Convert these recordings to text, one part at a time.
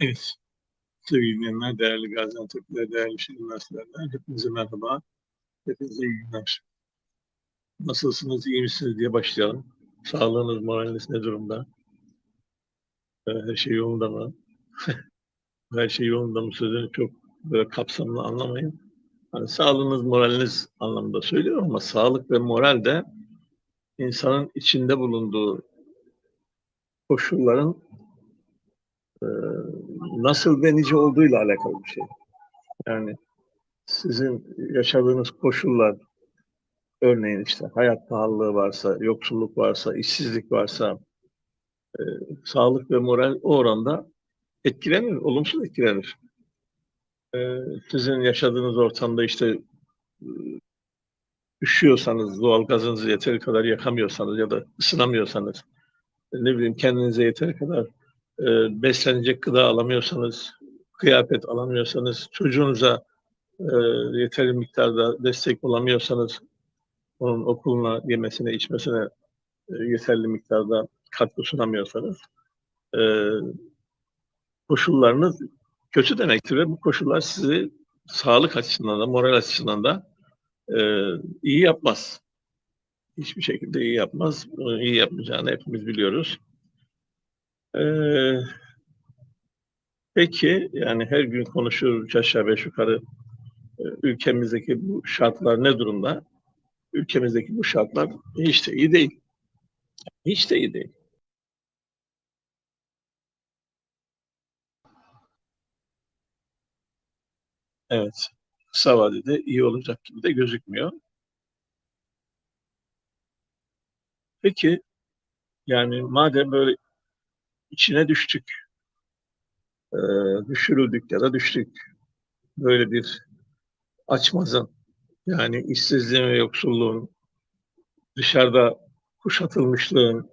Evet. Sevgili dinleyenler, değerli Gaziantep'liler, değerli şehir üniversitelerden hepinize merhaba. Hepinize iyi günler. Nasılsınız, iyi misiniz diye başlayalım. Sağlığınız, moraliniz ne durumda? Ee, Her şey yolunda mı? Her şey yolunda mı sözünü çok böyle kapsamlı anlamayın. Hani sağlığınız, moraliniz anlamında söylüyorum ama sağlık ve moral de insanın içinde bulunduğu koşulların nasıl ve nice olduğuyla alakalı bir şey. Yani sizin yaşadığınız koşullar örneğin işte hayat pahalılığı varsa, yoksulluk varsa, işsizlik varsa e, sağlık ve moral o oranda etkilenir, olumsuz etkilenir. E, sizin yaşadığınız ortamda işte e, üşüyorsanız, doğal gazınızı yeteri kadar yakamıyorsanız ya da ısınamıyorsanız, ne bileyim kendinize yeteri kadar e, beslenecek gıda alamıyorsanız, kıyafet alamıyorsanız, çocuğunuza e, yeteri miktarda destek olamıyorsanız, onun okuluna, yemesine, içmesine e, yeterli miktarda katkı sunamıyorsanız, e, koşullarınız kötü demektir ve bu koşullar sizi sağlık açısından da, moral açısından da e, iyi yapmaz. Hiçbir şekilde iyi yapmaz. Bunu iyi yapmayacağını hepimiz biliyoruz. Ee, peki yani her gün konuşuyoruz aşağı beş yukarı e, ülkemizdeki bu şartlar ne durumda? Ülkemizdeki bu şartlar hiç de iyi değil. Hiç de iyi değil. Evet. Kısa vadede iyi olacak gibi de gözükmüyor. Peki yani madem böyle içine düştük, e, düşürüldük ya da düştük böyle bir açmazın yani işsizliğin ve yoksulluğun dışarıda kuşatılmışlığın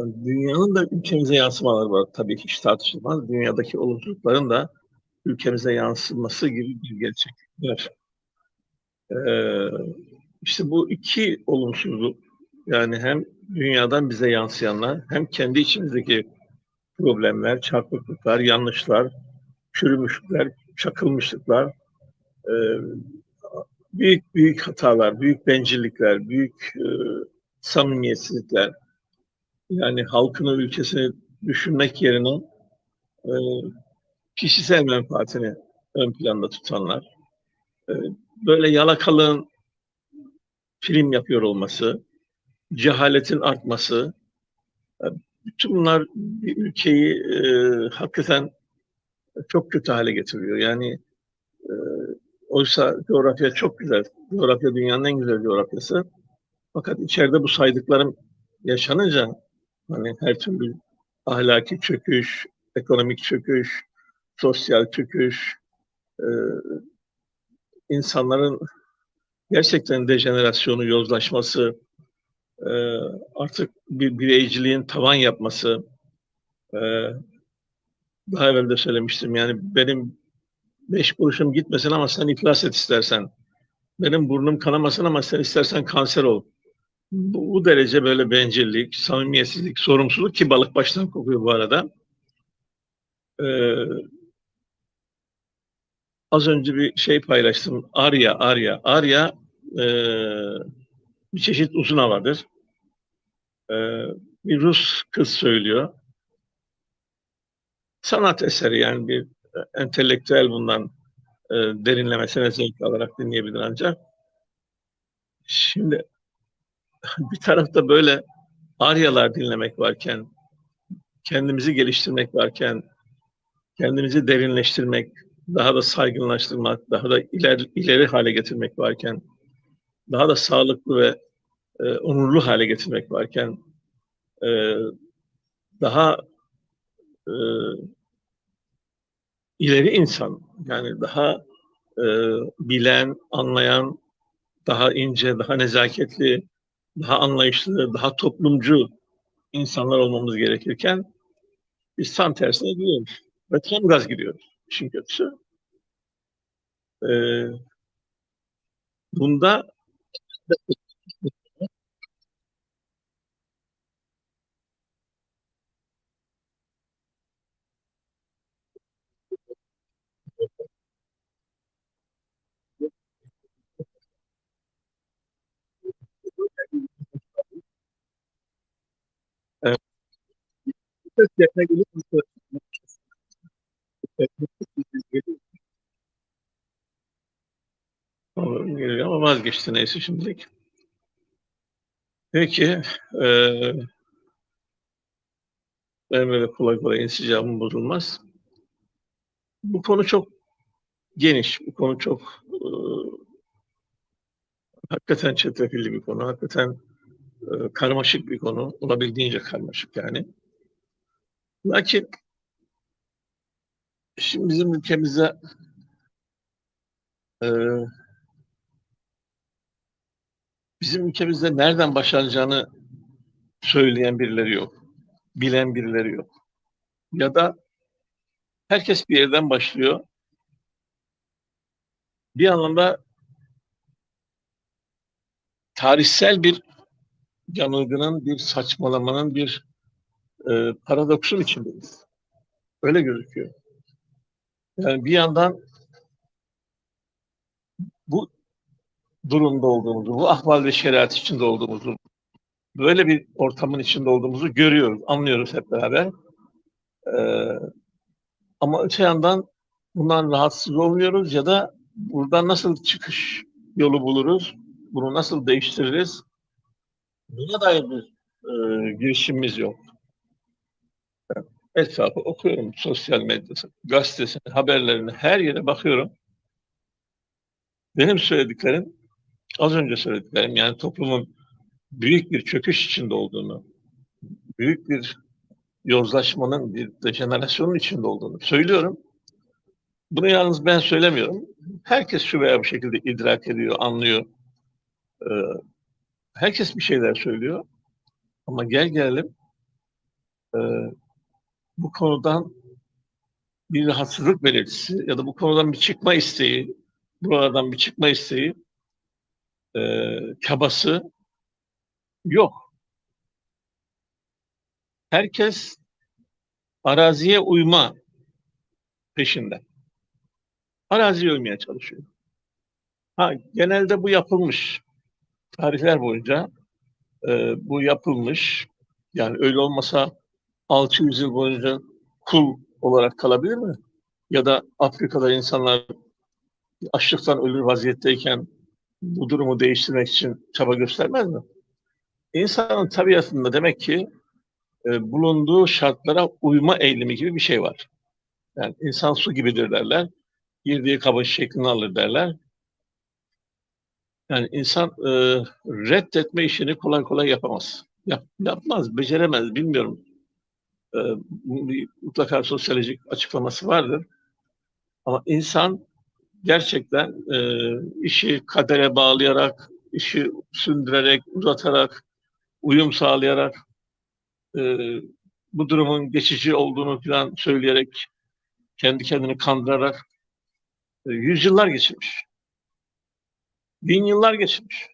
dünyanın da ülkemize yansımaları var tabii hiç tartışılmaz. Dünyadaki olumsuzlukların da ülkemize yansıması gibi bir gerçeklik var. Ee, işte bu iki olumsuzluk yani hem dünyadan bize yansıyanlar hem kendi içimizdeki problemler, çarpıklıklar, yanlışlar, çürümüşlükler, çakılmışlıklar, e, büyük büyük hatalar, büyük bencillikler, büyük e, samimiyetsizlikler, yani halkını, ülkesini düşünmek yerine e, kişisel menfaatini ön planda tutanlar, böyle yalakalığın film yapıyor olması, cehaletin artması, e, bütün bunlar bir ülkeyi e, hakikaten çok kötü hale getiriyor. Yani e, oysa coğrafya çok güzel. Coğrafya dünyanın en güzel coğrafyası. Fakat içeride bu saydıklarım yaşanınca hani her türlü ahlaki çöküş, ekonomik çöküş, sosyal çöküş, e, insanların gerçekten dejenerasyonu, yozlaşması, e, artık bir bireyciliğin tavan yapması, e, daha evvel de söylemiştim yani benim beş kuruşum gitmesin ama sen iflas et istersen. Benim burnum kanamasın ama sen istersen kanser ol. Bu, bu derece böyle bencillik, samimiyetsizlik, sorumsuzluk ki balık baştan kokuyor bu arada. Ee, az önce bir şey paylaştım. Arya, Arya. Arya e, bir çeşit uzun havadır. E, bir Rus kız söylüyor. Sanat eseri yani bir entelektüel bundan e, derinlemesine zevk alarak dinleyebilir ancak. Şimdi bir tarafta böyle aryalar dinlemek varken, kendimizi geliştirmek varken, kendimizi derinleştirmek, daha da saygınlaştırmak, daha da ileri, ileri hale getirmek varken, daha da sağlıklı ve e, onurlu hale getirmek varken, e, daha e, ileri insan, yani daha e, bilen, anlayan, daha ince, daha nezaketli, daha anlayışlı, daha toplumcu insanlar olmamız gerekirken biz tam tersine gidiyoruz. Ve tam gaz gidiyoruz. İşin kötüsü. Ee, bunda Evet. Yerine gelip geliyor ama vazgeçti neyse şimdilik. Peki e, benim öyle kolay kolay insicamım bozulmaz. Bu konu çok geniş, bu konu çok e, hakikaten çetrefilli bir konu, hakikaten e, karmaşık bir konu, olabildiğince karmaşık yani. Lakin şimdi bizim ülkemizde e, bizim ülkemizde nereden başlanacağını söyleyen birileri yok. Bilen birileri yok. Ya da herkes bir yerden başlıyor. Bir anlamda tarihsel bir yanılgının, bir saçmalamanın, bir e, paradoksun içindeyiz. Öyle gözüküyor. Yani bir yandan bu durumda olduğumuzu, bu ahval ve şeriat içinde olduğumuzu, böyle bir ortamın içinde olduğumuzu görüyoruz, anlıyoruz hep beraber. Ee, ama öte yandan bundan rahatsız olmuyoruz ya da buradan nasıl çıkış yolu buluruz, bunu nasıl değiştiririz, buna dair bir e, girişimimiz yok. Etrafı okuyorum, sosyal medyası, gazetesini, haberlerini, her yere bakıyorum. Benim söylediklerim, az önce söylediklerim, yani toplumun büyük bir çöküş içinde olduğunu, büyük bir yozlaşmanın, bir dejenerasyonun içinde olduğunu söylüyorum. Bunu yalnız ben söylemiyorum. Herkes şu veya bu şekilde idrak ediyor, anlıyor. Ee, herkes bir şeyler söylüyor. Ama gel gelelim e, bu konudan bir rahatsızlık belirtisi ya da bu konudan bir çıkma isteği, buradan bir çıkma isteği, e, çabası yok. Herkes araziye uyma peşinde. Araziye uymaya çalışıyor. Ha, genelde bu yapılmış. Tarihler boyunca e, bu yapılmış. Yani öyle olmasa 600 yıl boyunca kul olarak kalabilir mi? Ya da Afrika'da insanlar açlıktan ölür vaziyetteyken bu durumu değiştirmek için çaba göstermez mi? İnsanın tabiatında demek ki e, bulunduğu şartlara uyma eğilimi gibi bir şey var. Yani insan su gibidir derler. Girdiği kabın şeklini alır derler. Yani insan e, reddetme işini kolay kolay yapamaz. Yap, yapmaz, beceremez, bilmiyorum. E, mutlaka sosyolojik açıklaması vardır. Ama insan gerçekten e, işi kadere bağlayarak, işi sündürerek, uzatarak, uyum sağlayarak e, bu durumun geçici olduğunu falan söyleyerek kendi kendini kandırarak e, yüzyıllar geçirmiş. Bin yıllar geçirmiş.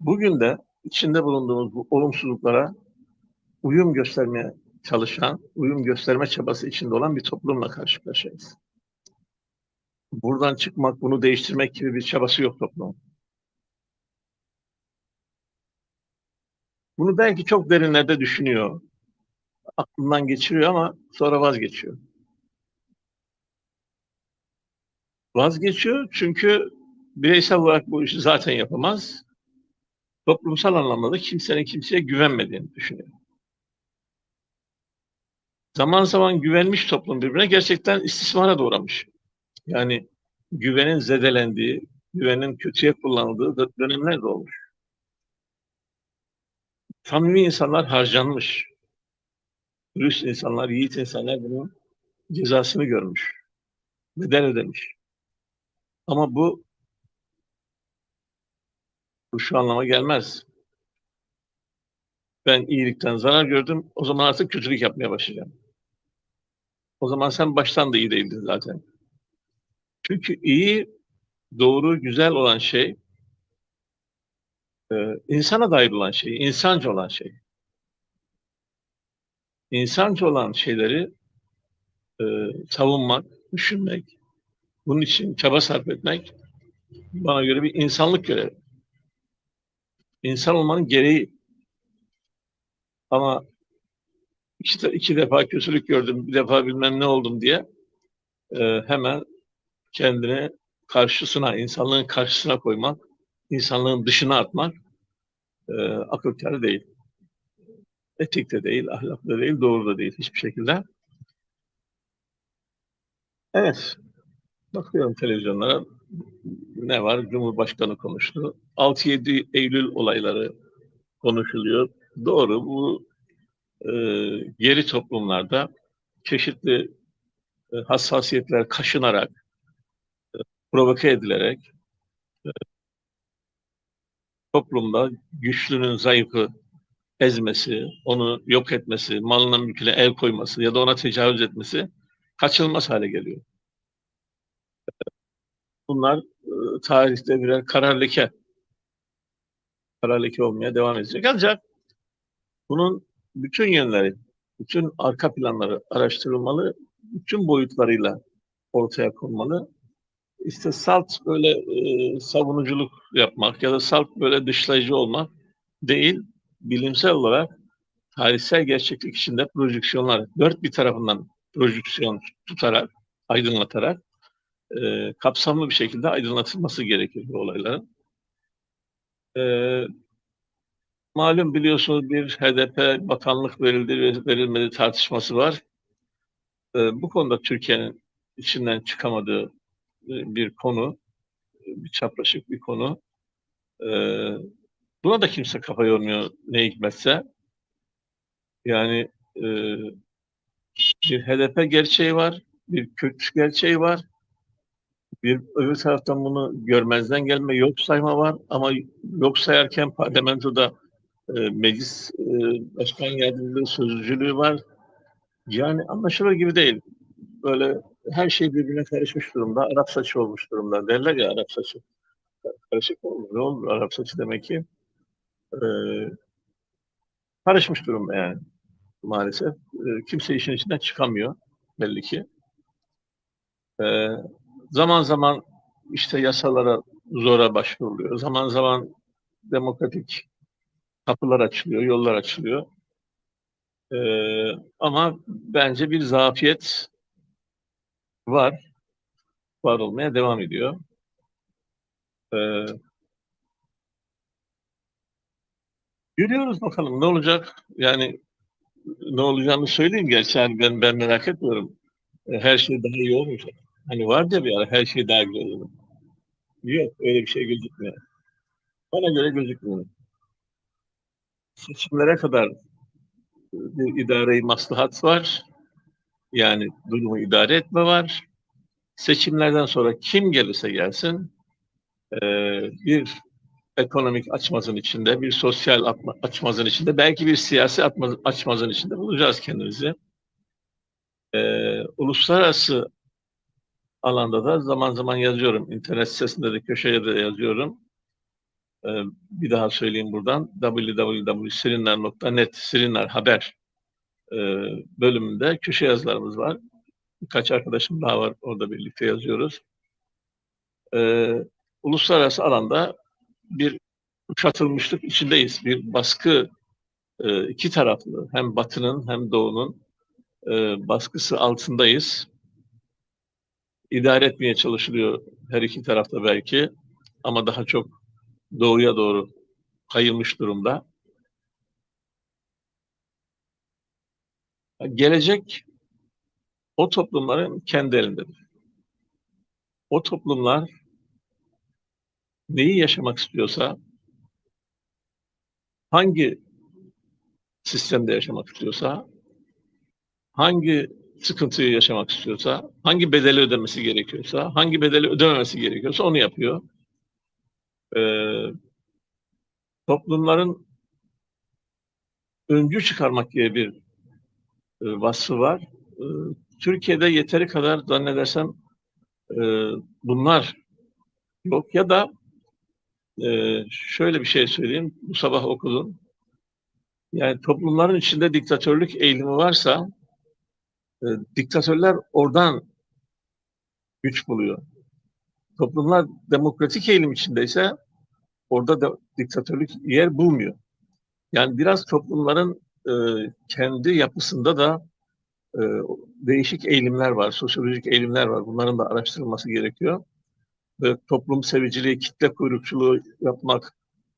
Bugün de içinde bulunduğumuz bu olumsuzluklara uyum göstermeye çalışan, uyum gösterme çabası içinde olan bir toplumla karşı karşıyayız. Buradan çıkmak, bunu değiştirmek gibi bir çabası yok toplumun. Bunu belki çok derinlerde düşünüyor. Aklından geçiriyor ama sonra vazgeçiyor. Vazgeçiyor çünkü bireysel olarak bu işi zaten yapamaz. Toplumsal anlamda da kimsenin kimseye güvenmediğini düşünüyor. Zaman zaman güvenmiş toplum birbirine gerçekten istismara doğramış. Yani güvenin zedelendiği, güvenin kötüye kullanıldığı dönemler de olmuş samimi insanlar harcanmış. Dürüst insanlar, yiğit insanlar bunun cezasını görmüş. Bedel ödemiş. Ama bu bu şu anlama gelmez. Ben iyilikten zarar gördüm. O zaman artık kötülük yapmaya başlayacağım. O zaman sen baştan da iyi değildin zaten. Çünkü iyi, doğru, güzel olan şey e, insana dair olan şey, insancı olan şey. İnsancı olan şeyleri e, savunmak, düşünmek, bunun için çaba sarf etmek bana göre bir insanlık görevi. İnsan olmanın gereği. Ama işte iki defa kötülük gördüm, bir defa bilmem ne oldum diye e, hemen kendini karşısına, insanlığın karşısına koymak, insanlığın dışına atmak e, akıl kârı değil. Etik de değil, ahlak da değil, doğru da değil hiçbir şekilde. Evet, bakıyorum televizyonlara ne var? Cumhurbaşkanı konuştu. 6-7 Eylül olayları konuşuluyor. Doğru, bu geri toplumlarda çeşitli e, hassasiyetler kaşınarak, e, provoke edilerek e, toplumda güçlünün zayıfı ezmesi, onu yok etmesi, malına mülküne el koyması ya da ona tecavüz etmesi kaçınılmaz hale geliyor. Bunlar e, tarihte birer karar leke. Karar leke olmaya devam edecek. Ancak bunun bütün yönleri, bütün arka planları araştırılmalı, bütün boyutlarıyla ortaya konmalı. İşte salt böyle e, savunuculuk yapmak ya da salt böyle dışlayıcı olmak değil, bilimsel olarak tarihsel gerçeklik içinde projeksiyonlar, dört bir tarafından projeksiyon tutarak, aydınlatarak e, kapsamlı bir şekilde aydınlatılması gerekir bu olayların. E, malum biliyorsunuz bir HDP bakanlık verildi ve verilmedi tartışması var. E, bu konuda Türkiye'nin içinden çıkamadığı e, bir konu, bir çapraşık bir konu. E, buna da kimse kafa yormuyor ne hikmetse. Yani e, bir HDP gerçeği var, bir Kürt gerçeği var. Bir öbür taraftan bunu görmezden gelme, yok sayma var ama yok sayarken parlamentoda e, meclis başkan yardımcılığı sözcülüğü var. Yani anlaşılır gibi değil. Böyle her şey birbirine karışmış durumda. Arap saçı olmuş durumda. Derler ya Arap saçı. Karışık oldu. Ne oldu Arap saçı demek ki? E, karışmış durumda yani maalesef. E, kimse işin içinden çıkamıyor belli ki. E, zaman zaman işte yasalara zora başvuruluyor. Zaman zaman demokratik kapılar açılıyor, yollar açılıyor. E, ama bence bir zafiyet var. Var olmaya devam ediyor. E, görüyoruz bakalım ne olacak. Yani ne olacağını söyleyeyim gerçi yani ben ben merak etmiyorum. E, her şey daha iyi olmayacak. Hani var ya bir ara her şey daha güzel olur. Yok öyle bir şey gözükmüyor. Bana göre gözükmüyor. Seçimlere kadar bir idare-i maslahat var. Yani durumu idare etme var. Seçimlerden sonra kim gelirse gelsin e, bir ekonomik açmazın içinde, bir sosyal açmazın içinde, belki bir siyasi açmazın içinde bulacağız kendimizi. Ee, uluslararası alanda da zaman zaman yazıyorum. İnternet sitesinde de köşeye de yazıyorum. Ee, bir daha söyleyeyim buradan. www.sirinler.net Sirinler Haber e, bölümünde köşe yazılarımız var. Birkaç arkadaşım daha var. Orada birlikte yazıyoruz. Ee, uluslararası alanda bir kuşatılmışlık içindeyiz. Bir baskı e, iki taraflı hem batının hem doğunun e, baskısı altındayız. İdare etmeye çalışılıyor her iki tarafta belki ama daha çok doğuya doğru kayılmış durumda. Gelecek o toplumların kendi elindedir. O toplumlar neyi yaşamak istiyorsa, hangi sistemde yaşamak istiyorsa, hangi sıkıntıyı yaşamak istiyorsa, hangi bedeli ödemesi gerekiyorsa, hangi bedeli ödememesi gerekiyorsa onu yapıyor. Ee, toplumların öncü çıkarmak diye bir e, vasfı var. E, Türkiye'de yeteri kadar zannedersem e, bunlar yok ya da e, şöyle bir şey söyleyeyim. Bu sabah okudum. Yani toplumların içinde diktatörlük eğilimi varsa e, diktatörler oradan güç buluyor. Toplumlar demokratik eğilim içindeyse orada da diktatörlük yer bulmuyor. Yani biraz toplumların e, kendi yapısında da e, değişik eğilimler var, sosyolojik eğilimler var. Bunların da araştırılması gerekiyor. Ve toplum seviciliği, kitle kuyrukçuluğu yapmak,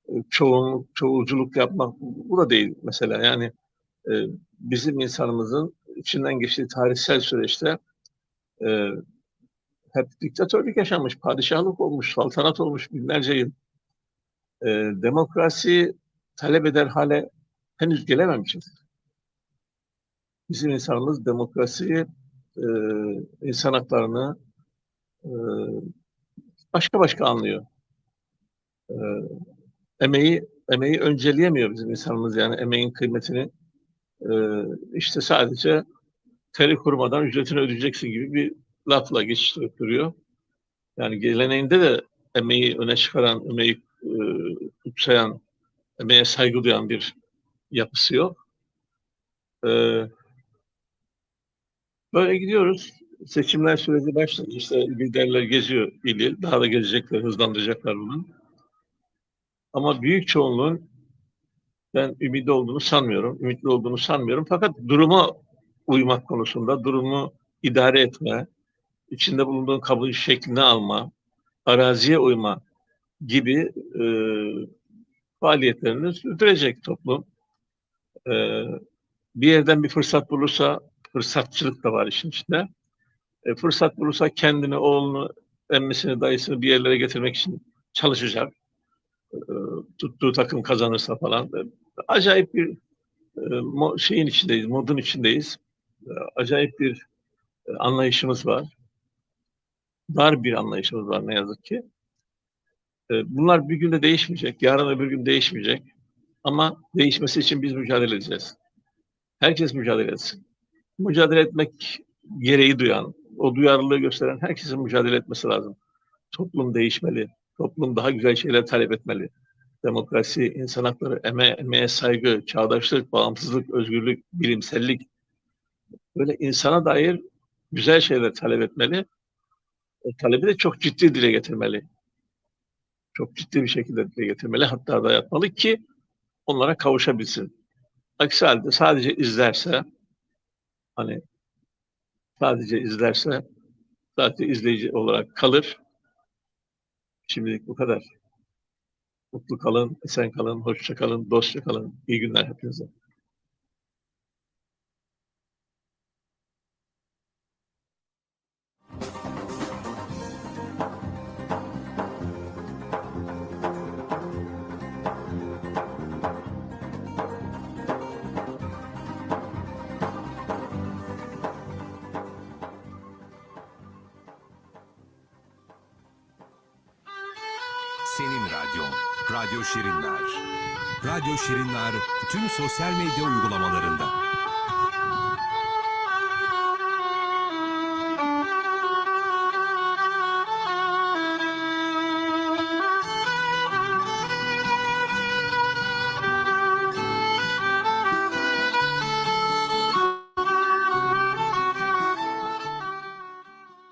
e, çoğunluk, çoğulculuk yapmak bu da değil mesela. Yani e, bizim insanımızın içinden geçtiği tarihsel süreçte e, hep diktatörlük yaşanmış, padişahlık olmuş, saltanat olmuş binlerce yıl. E, demokrasi talep eder hale henüz gelememişiz. Bizim insanımız demokrasiyi, e, insan haklarını e, başka başka anlıyor. E, emeği emeği önceleyemiyor bizim insanımız yani emeğin kıymetini e, işte sadece teri kurmadan ücretini ödeyeceksin gibi bir lafla geçiştirip duruyor. Yani geleneğinde de emeği öne çıkaran, emeği e, kutsayan, emeğe saygı duyan bir yapısı yok. E, böyle gidiyoruz. Seçimler süreci başladı. İşte liderler geziyor il. Daha da gezecekler, hızlandıracaklar bunu. Ama büyük çoğunluğun ben ümidi olduğunu sanmıyorum, ümitli olduğunu sanmıyorum. Fakat duruma uymak konusunda, durumu idare etme, içinde bulunduğun kabul şeklini alma, araziye uyma gibi e, faaliyetlerini sürdürecek toplum. E, bir yerden bir fırsat bulursa, fırsatçılık da var işin içinde. E, fırsat bulursa kendini, oğlunu, emmisini, dayısını bir yerlere getirmek için çalışacak. E, tuttuğu takım kazanırsa falan. E, acayip bir e, şeyin içindeyiz, modun içindeyiz. E, acayip bir e, anlayışımız var. Dar bir anlayışımız var ne yazık ki. E, bunlar bir günde değişmeyecek, yarın öbür gün değişmeyecek. Ama değişmesi için biz mücadele edeceğiz. Herkes mücadele etsin. Mücadele etmek gereği duyan, o duyarlılığı gösteren herkesin mücadele etmesi lazım. Toplum değişmeli. Toplum daha güzel şeyler talep etmeli. Demokrasi, insan hakları, eme, emeğe saygı, çağdaşlık, bağımsızlık, özgürlük, bilimsellik. Böyle insana dair güzel şeyler talep etmeli. Talebi de çok ciddi dile getirmeli. Çok ciddi bir şekilde dile getirmeli. Hatta dayatmalı ki onlara kavuşabilsin. Aksi halde sadece izlerse hani sadece izlerse sadece izleyici olarak kalır. Şimdilik bu kadar. Mutlu kalın, esen kalın, hoşça kalın, dostça kalın. İyi günler hepinize. Radyo Şirinler. Radyo Şirinler tüm sosyal medya uygulamalarında.